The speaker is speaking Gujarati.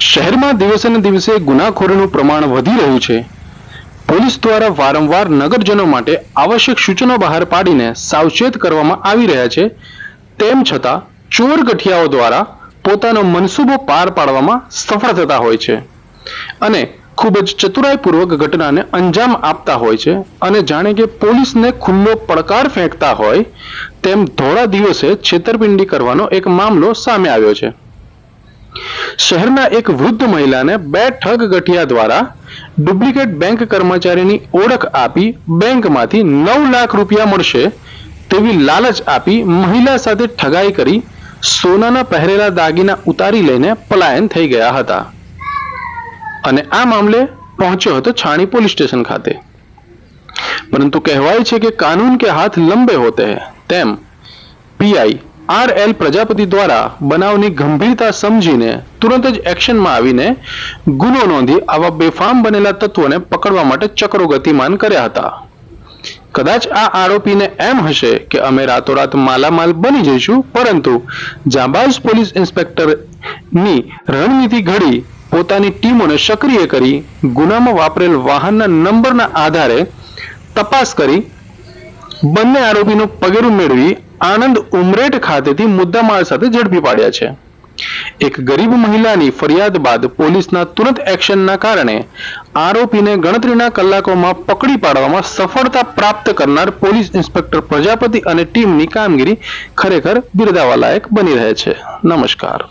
શહેરમાં દિવસે ને દિવસે ગુનાખોરીનું પ્રમાણ વધી રહ્યું છે. પોલીસ દ્વારા વારંવાર નગરજનો માટે આવશ્યક સૂચનો બહાર પાડીને સાવચેત કરવામાં આવી રહ્યા છે. તેમ છતાં, ચોર ગઠિયાઓ દ્વારા પોતાનો મનસૂબો પાર પાડવામાં સફળ થતા હોય છે અને ખૂબ જ ચતુરાઈપૂર્વક ઘટનાને અંજામ આપતા હોય છે અને જાણે કે પોલીસને ખુલ્લો પડકાર ફેંકતા હોય, તેમ ધોળા દિવસે છેતરપિંડી કરવાનો એક મામલો સામે આવ્યો છે. શહેરના એક વૃદ્ધ મહિલાને બે ઠગ ગઠિયા દ્વારા ડુપ્લિકેટ બેંક કર્મચારીની ઓળખ આપી બેંકમાંથી નવ લાખ રૂપિયા મળશે તેવી લાલચ આપી મહિલા સાથે ઠગાઈ કરી સોનાના પહેરેલા દાગીના ઉતારી લઈને પલાયન થઈ ગયા હતા. અને આ મામલે પહોંચ્યો હતો છાણી પોલીસ સ્ટેશન ખાતે. પરંતુ કહેવાય છે કે કાનૂન કે હાથ લંબે હોતે હૈ તેમ પીઆઈ આર એલ પ્રજાપતિ દ્વારા બનાવની ગંભીરતા સમજીને તુરંત જ એક્શનમાં આવીને ગુનો નોંધી આવા બેફામ બનેલા તત્વોને પકડવા માટે ચક્રો ગતિમાન કર્યા હતા. કદાચ આ આરોપીને એમ હશે કે અમે રાતોરાત માલામાલ બની જઈશું, પરંતુ જાંબાઝ પોલીસ ઇન્સ્પેક્ટરની રણનીતિ ઘડી પોતાની ટીમોને સક્રિય કરી ગુનામાં વાપરેલ વાહનના નંબરના આધારે તપાસ કરી બંને આરોપીનું પગેરું મેળવી આણંદ ઉમરેઠ ખાતેથી મુદ્દામાલ સાથે ઝડપી પાડ્યા છે. એક ગરીબ મહિલાની ફરિયાદ બાદ પોલીસના તુરંત એક્શનના કારણે આરોપીને ગણતરીના કલાકોમાં પકડી પાડવામાં સફળતા પ્રાપ્ત કરનાર પોલીસ ઇન્સ્પેક્ટર પ્રજાપતિ અને ટીમની કામગીરી ખરેખર બિરદાવાલાયક બની રહે છે. નમસ્કાર.